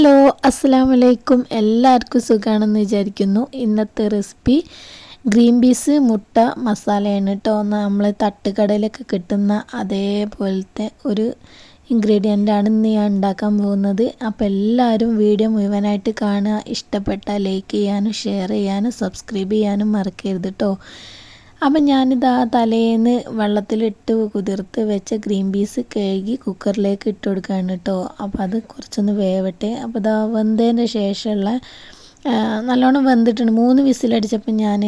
Hello അസ്സാം വലൈക്കും എല്ലാവർക്കും സുഖമാണെന്ന് വിചാരിക്കുന്നു. ഇന്നത്തെ റെസിപ്പി ഗ്രീൻ പീസ് മുട്ട മസാലയാണ് കേട്ടോ നമ്മൾ തട്ടുകടയിലൊക്കെ കിട്ടുന്ന അതേപോലത്തെ ഒരു ഇൻഗ്രീഡിയന്റ് ആണ് ഇന്ന് ഞാൻ ഉണ്ടാക്കാൻ പോകുന്നത്. അപ്പോൾ എല്ലാവരും വീഡിയോ മുഴുവനായിട്ട് കാണുക. ഇഷ്ടപ്പെട്ട ലൈക്ക് ചെയ്യാനും ഷെയർ ചെയ്യാനും സബ്സ്ക്രൈബ് ചെയ്യാനും മറക്കരുത് കേട്ടോ അപ്പം ഞാനിതാ തലേന്ന് വെള്ളത്തിലിട്ട് കുതിർത്ത് വെച്ച ഗ്രീൻ പീസ് കഴുകി കുക്കറിലേക്ക് ഇട്ട് കൊടുക്കുകയാണ് കേട്ടോ അപ്പോൾ അത് കുറച്ചൊന്ന് വേവട്ടെ. അപ്പോൾ ഇതാ വെന്തതിന് ശേഷമുള്ള നല്ലോണം വെന്തിട്ടുണ്ട്. മൂന്ന് വിസിലടിച്ചപ്പോൾ ഞാൻ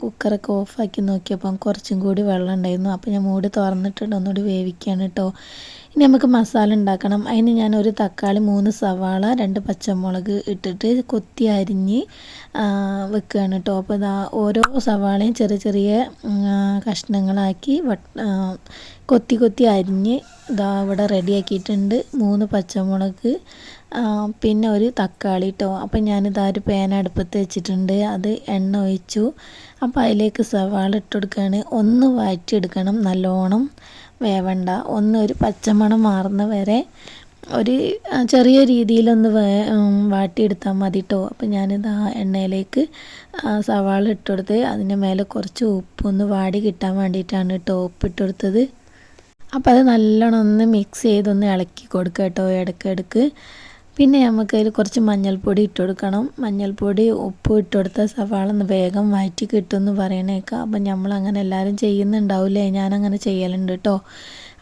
കുക്കറൊക്കെ ഓഫാക്കി നോക്കിയപ്പം കുറച്ചും കൂടി വെള്ളം ഉണ്ടായിരുന്നു. അപ്പോൾ ഞാൻ മൂടി തുറന്നിട്ടുണ്ട്. ഒന്നുകൂടി വേവിക്കുകയാണ് കേട്ടോ ഇനി നമുക്ക് മസാല ഉണ്ടാക്കണം. അതിന് ഞാൻ ഒരു തക്കാളി മൂന്ന് സവാള രണ്ട് പച്ചമുളക് ഇട്ടിട്ട് കൊത്തി അരിഞ്ഞ് വെക്കുകയാണ് കേട്ടോ അപ്പോൾ ഇതാ ഓരോ സവാളയും ചെറിയ ചെറിയ കഷ്ണങ്ങളാക്കി കൊത്തി കൊത്തി അരിഞ്ഞ് ഇതാ ഇവിടെ റെഡിയാക്കിയിട്ടുണ്ട് മൂന്ന് പച്ചമുളക് പിന്നെ ഒരു തക്കാളി കേട്ടോ അപ്പം ഞാനിതാ ഒരു പാൻ അടുപ്പത്ത് വെച്ചിട്ടുണ്ട്. അത് എണ്ണ ഒഴിച്ചു. അപ്പോൾ അതിലേക്ക് സവാള ഇട്ട് കൊടുക്കുകയാണ് ഒന്ന് വഴറ്റിയെടുക്കണം നല്ലോണം. വേവണ്ട. ഒന്ന് ഒരു പച്ചമണം മാറുന്ന വരെ ഒരു ചെറിയ രീതിയിലൊന്ന് വേ വാട്ടിയെടുത്താൽ മതി കേട്ടോ അപ്പോൾ ഞാനിത് ആ എണ്ണയിലേക്ക് സവാള ഇട്ടുകൊടുത്ത് അതിന്റെ മേലെ കുറച്ച് ഉപ്പൊന്ന് വാടി കിട്ടാൻ വേണ്ടിയിട്ടാണ് കേട്ടോ ഉപ്പിട്ട് കൊടുത്തത് അപ്പോൾ അത് നല്ലോണം ഒന്ന് മിക്സ് ചെയ്തൊന്ന് ഇളക്കി കൊടുക്കുക കേട്ടോ ഇടയ്ക്കിടയ്ക്ക്. പിന്നെ നമുക്ക് അതിൽ കുറച്ച് മഞ്ഞൾപ്പൊടി ഇട്ട് കൊടുക്കണം മഞ്ഞൾപ്പൊടി ഉപ്പ് ഇട്ട് കൊടുത്താൽ സവാള ഒന്ന് വേഗം വഴറ്റി കിട്ടുമെന്ന് പറയണേക്കാം. അപ്പം നമ്മൾ അങ്ങനെ എല്ലാവരും ചെയ്യുന്നുണ്ടാവില്ലേ? ഞാനങ്ങനെ ചെയ്യലുണ്ട് കേട്ടോ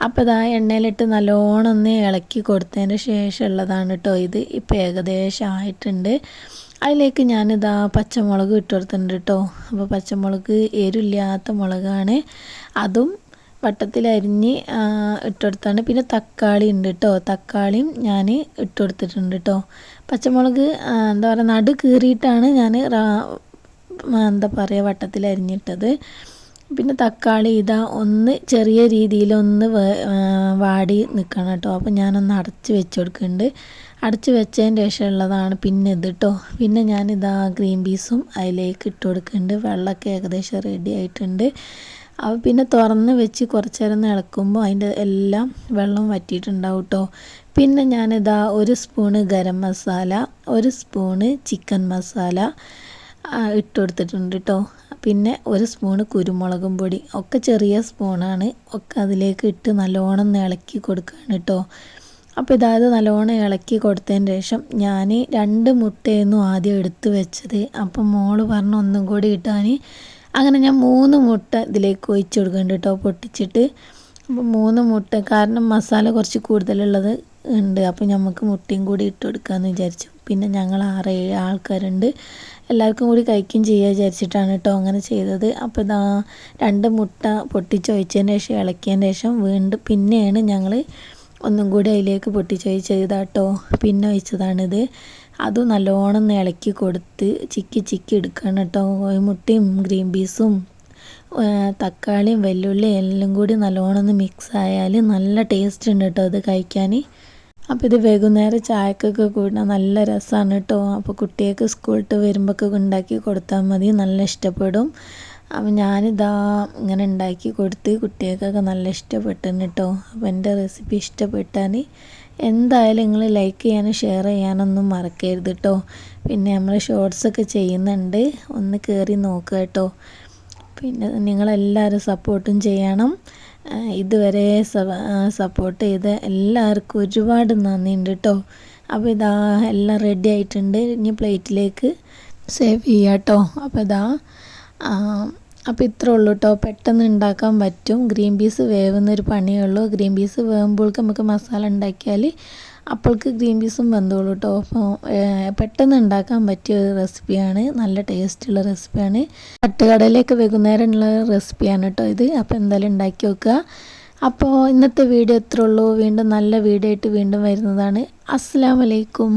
അപ്പോൾ ഇതാ എണ്ണയിലിട്ട് നല്ലോണം ഒന്ന് ഇളക്കി കൊടുത്തതിന് ശേഷമുള്ളതാണ് കേട്ടോ ഇത്. ഇപ്പോൾ ഏകദേശം ആയിട്ടുണ്ട്. അതിലേക്ക് ഞാനിതാ പച്ചമുളക് ഇട്ട് കൊടുത്തിട്ടുണ്ട് കേട്ടോ അപ്പോൾ പച്ചമുളക് എരില്ലാത്ത മുളകാണ്. അതും വട്ടത്തിലരിഞ്ഞ് ഇട്ടുകൊടുത്താണ്. പിന്നെ തക്കാളി ഉണ്ട് കേട്ടോ തക്കാളിയും ഞാൻ ഇട്ട് കൊടുത്തിട്ടുണ്ട് കേട്ടോ പച്ചമുളക് എന്താ പറയുക നടു കീറിയിട്ടാണ് ഞാൻ എന്താ പറയുക വട്ടത്തിലരിഞ്ഞിട്ടത് പിന്നെ തക്കാളി ഇതാ ഒന്ന് ചെറിയ രീതിയിലൊന്ന് വാടി നിൽക്കണം കേട്ടോ അപ്പോൾ ഞാനൊന്ന് അടച്ച് വെച്ച് കൊടുക്കുന്നുണ്ട്. അടച്ച് വെച്ചതിന് ശേഷമുള്ളതാണ് പിന്നെ ഇത് കേട്ടോ പിന്നെ ഞാനിതാ ഗ്രീൻ പീസും അതിലേക്ക് ഇട്ട് കൊടുക്കുന്നുണ്ട്. വെള്ളമൊക്കെ ഏകദേശം റെഡി ആയിട്ടുണ്ട്. അപ്പോൾ പിന്നെ തുറന്ന് വെച്ച് കുറച്ച് നേരം ഇളക്കുമ്പോൾ അതിന്റെ എല്ലാം വെള്ളം വറ്റിയിട്ടുണ്ടാവും കേട്ടോ പിന്നെ ഞാനിതാ ഒരു സ്പൂണ് ഗരം മസാല ഒരു സ്പൂണ് ചിക്കൻ മസാല ഇട്ട് കൊടുത്തിട്ടുണ്ട് കേട്ടോ പിന്നെ ഒരു സ്പൂണ് കുരുമുളകും പൊടി ഒക്കെ ചെറിയ സ്പൂണാണ്. ഒക്കെ അതിലേക്ക് ഇട്ട് നല്ലോണം ഇളക്കി കൊടുക്കുകയാണ് കേട്ടോ അപ്പോൾ ഇതായത് നല്ലോണം ഇളക്കി കൊടുത്തതിന് ശേഷം ഞാൻ രണ്ട് മുട്ടയായിരുന്നു ആദ്യം എടുത്ത് വെച്ചത്. അപ്പം മോൾ പറഞ്ഞു ഒന്നും കൂടി ഇട്ടാൻ അങ്ങനെ ഞാൻ മൂന്ന് മുട്ട ഇതിലേക്ക് ഒഴിച്ച് കൊടുക്കുന്നുണ്ട് കേട്ടോ പൊട്ടിച്ചിട്ട്. അപ്പോൾ മൂന്ന് മുട്ട കാരണം മസാല കുറച്ച് കൂടുതലുള്ളത് ഉണ്ട്. അപ്പോൾ നമുക്ക് മുട്ടയും കൂടി ഇട്ട് കൊടുക്കാമെന്ന് വിചാരിച്ചു. പിന്നെ ഞങ്ങൾ ആറ് ഏഴ് ആൾക്കാരുണ്ട്. എല്ലാവർക്കും കൂടി കഴിക്കുകയും ചെയ്യുക വിചാരിച്ചിട്ടാണ് കേട്ടോ അങ്ങനെ ചെയ്തത്. അപ്പോൾ ഇതാ രണ്ട് മുട്ട പൊട്ടിച്ചൊഴിച്ചതിന് ശേഷം ഇളക്കിയതിന് ശേഷം വീണ്ടും പിന്നെയാണ് ഞങ്ങൾ ഒന്നും കൂടി അതിലേക്ക് പൊട്ടിച്ചൊഴിച്ചത് കേട്ടോ. പിന്നെ ഒഴിച്ചതാണിത്. അതും നല്ലോണം ഇളക്കി കൊടുത്ത് ചിക്കി ചിക്കി എടുക്കണം കേട്ടോ. കോഴിമുട്ടയും ഗ്രീൻ പീസും തക്കാളിയും വെല്ലുള്ളിയും എല്ലാം കൂടി നല്ലോണം ഒന്ന് മിക്സ് ആയാൽ നല്ല ടേസ്റ്റ് ഉണ്ട് കേട്ടോ അത് കഴിക്കാൻ അപ്പോൾ ഇത് വൈകുന്നേരം ചായക്കൊക്കെ കൂടാൻ നല്ല രസമാണ് കേട്ടോ. അപ്പോൾ കുട്ടികൾക്ക് സ്കൂളിട്ട് വരുമ്പോഴൊക്കെ ഉണ്ടാക്കി കൊടുത്താൽ മതി നല്ല ഇഷ്ടപ്പെടും. അപ്പം ഞാനിതാ ഇങ്ങനെ ഉണ്ടാക്കി കൊടുത്ത് കുട്ടികൾക്കൊക്കെ നല്ല ഇഷ്ടപ്പെട്ടു കേട്ടോ. അപ്പോൾ എന്റെ റെസിപ്പി ഇഷ്ടപ്പെട്ടാൽ എന്തായാലും നിങ്ങൾ ലൈക്ക് ചെയ്യാനും ഷെയർ ചെയ്യാനൊന്നും മറക്കരുത് കേട്ടോ പിന്നെ നമ്മൾ ഷോർട്സൊക്കെ ചെയ്യുന്നുണ്ട്. ഒന്ന് കയറി നോക്കുക കേട്ടോ പിന്നെ നിങ്ങളെല്ലാവരും സപ്പോർട്ടും ചെയ്യണം. ഇതുവരെ സപ്പോർട്ട് ചെയ്ത എല്ലാവർക്കും ഒരുപാട് നന്ദിയുണ്ട് കേട്ടോ അപ്പോൾ ഇതാ എല്ലാം റെഡി ആയിട്ടുണ്ട്. ഇനി പ്ലേറ്റിലേക്ക് സേവ് ചെയ്യാം കേട്ടോ അപ്പോൾ ഇതാ അപ്പോൾ ഇത്രേ ഉള്ളൂ കേട്ടോ പെട്ടെന്ന് ഉണ്ടാക്കാൻ പറ്റും. ഗ്രീൻ പീസ് വേവുന്നൊരു പണിയേ ഉള്ളൂ. ഗ്രീൻ പീസ് വേകുമ്പോൾക്ക് നമുക്ക് മസാല ഉണ്ടാക്കിയാൽ അപ്പോൾക്ക് ഗ്രീൻ പീസും വെന്തോളൂ കേട്ടോ അപ്പോൾ പെട്ടെന്ന് ഉണ്ടാക്കാൻ പറ്റിയ ഒരു റെസിപ്പിയാണ്. നല്ല ടേസ്റ്റുള്ള റെസിപ്പിയാണ്. തട്ടുകടയിലേക്ക് വൈകുന്നേരമുള്ള റെസിപ്പിയാണ് കേട്ടോ ഇത്. അപ്പോൾ എന്തായാലും ഉണ്ടാക്കി വെക്കുക അപ്പോൾ ഇന്നത്തെ വീഡിയോ ഇത്രേ ഉള്ളൂ. വീണ്ടും നല്ല വീഡിയോ ആയിട്ട് വീണ്ടും വരുന്നതാണ്. അസ്സാം വലൈക്കും